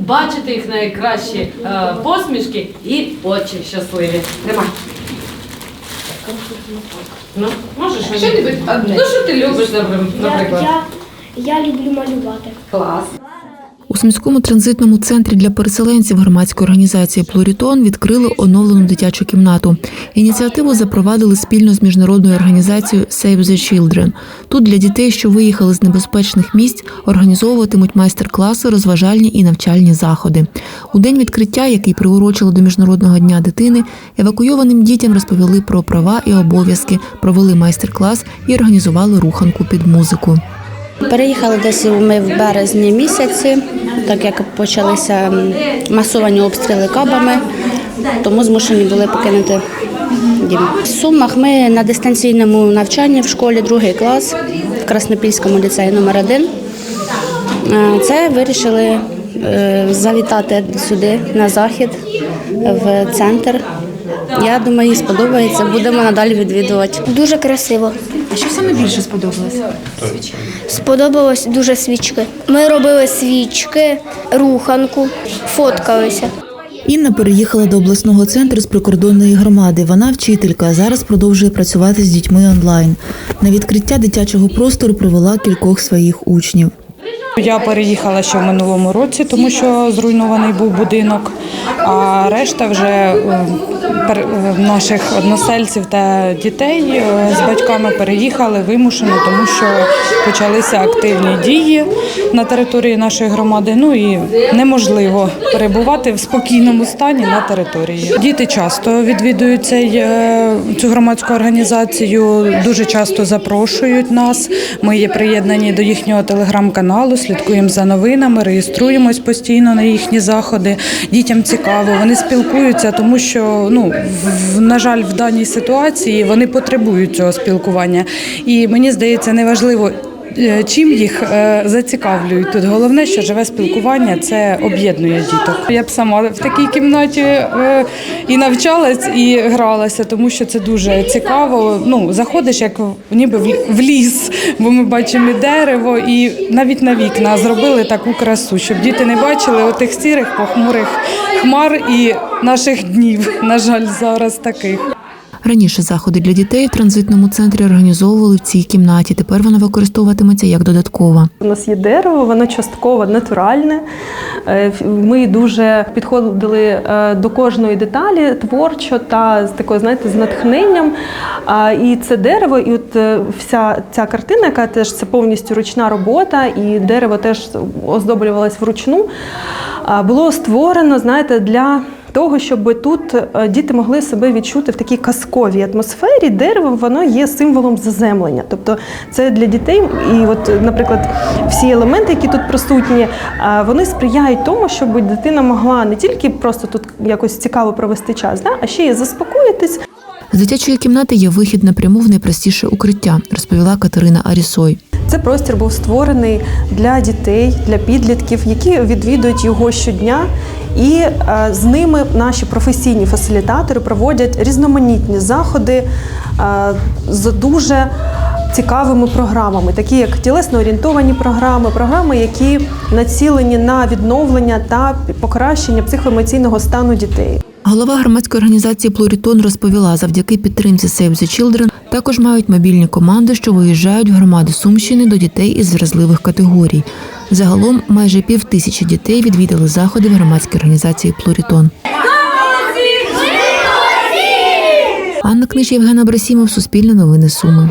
бачити їх найкращі е, посмішки і очі щасливі. Тримай. Ну, можеш. Ну, що ти любиш, наприклад? Я, я, я люблю малювати. Клас. У Сумському транзитному центрі для переселенців громадської організації Плурітон відкрили оновлену дитячу кімнату. Ініціативу запровадили спільно з міжнародною організацією Save the Children. Тут для дітей, що виїхали з небезпечних місць, організовуватимуть майстер-класи, розважальні і навчальні заходи. У день відкриття, який приурочили до міжнародного дня дитини, евакуйованим дітям розповіли про права і обов'язки, провели майстер-клас і організували руханку під музику. Переїхали десь ми в березні місяці, так як почалися масовані обстріли кабами, тому змушені були покинути дім. В Сумах ми на дистанційному навчанні в школі, другий клас в Краснопільському ліцеї номер 1 Це вирішили е, завітати сюди на захід в центр. Я думаю, їй сподобається. Будемо надалі відвідувати. Дуже красиво. А що саме більше сподобалося? Сподобалось дуже свічки. Ми робили свічки, руханку, фоткалися. Інна переїхала до обласного центру з прикордонної громади. Вона вчителька, а зараз продовжує працювати з дітьми онлайн. На відкриття дитячого простору привела кількох своїх учнів. Я переїхала ще в минулому році, тому що зруйнований був будинок. А решта вже е, е, наших односельців та дітей е, з батьками переїхали вимушено, тому що почалися активні дії на території нашої громади. Ну і неможливо перебувати в спокійному стані на території. Діти часто відвідують цей, цю громадську організацію, дуже часто запрошують нас. Ми є приєднані до їхнього телеграм-каналу, слідкуємо за новинами, реєструємось постійно на їхні заходи. Дітям цікаво, вони спілкуються, тому що ну в- на жаль, в даній ситуації вони потребують цього спілкування. І мені здається, неважливо. Е, Чим їх е, зацікавлюють тут? Головне, що живе спілкування це об'єднує діток. Я б сама в такій кімнаті е, і навчалась, і гралася, тому що це дуже цікаво. Ну заходиш як ніби в ліс, бо ми бачимо і дерево, і навіть на вікна зробили таку красу, щоб діти не бачили отих сірих похмурих хмар і наших днів. На жаль, зараз таких. Раніше заходи для дітей в транзитному центрі організовували в цій кімнаті. Тепер вона використовуватиметься як додаткова. У нас є дерево, воно частково натуральне. Е, Ми дуже підходили е, до кожної деталі творчо та з такою, знаєте, з натхненням. І це дерево, і от е, вся ця картина, яка теж це повністю ручна робота, і дерево теж оздоблювалось вручну, було створено, знаєте, для. Того, щоб тут е, діти могли себе відчути в такій казковій атмосфері, дерево воно є символом заземлення. Тобто це для дітей, і от, наприклад, всі елементи, які тут присутні, вони сприяють тому, щоб дитина могла не тільки просто тут якось цікаво провести час, да, а ще й заспокоїтись, З дитячої кімнати є вихід напряму в найпростіше укриття, розповіла Катерина Арісой. Це простір був створений для дітей, для підлітків, які відвідують його щодня. І е, з ними наші професійні фасилітатори проводять різноманітні заходи е, з дуже цікавими програмами, такі як тілесно орієнтовані програми, програми, які націлені на відновлення та покращення психоемоційного стану дітей. Голова громадської організації Плурітон розповіла, завдяки підтримці Save the Children також мають мобільні команди, що виїжджають в громади Сумщини до дітей із вразливих категорій. Загалом майже пів тисячі дітей відвідали заходи в громадській організації Плурітон. Анна Книж, Євгена Брасімов, Суспільне новини Суми.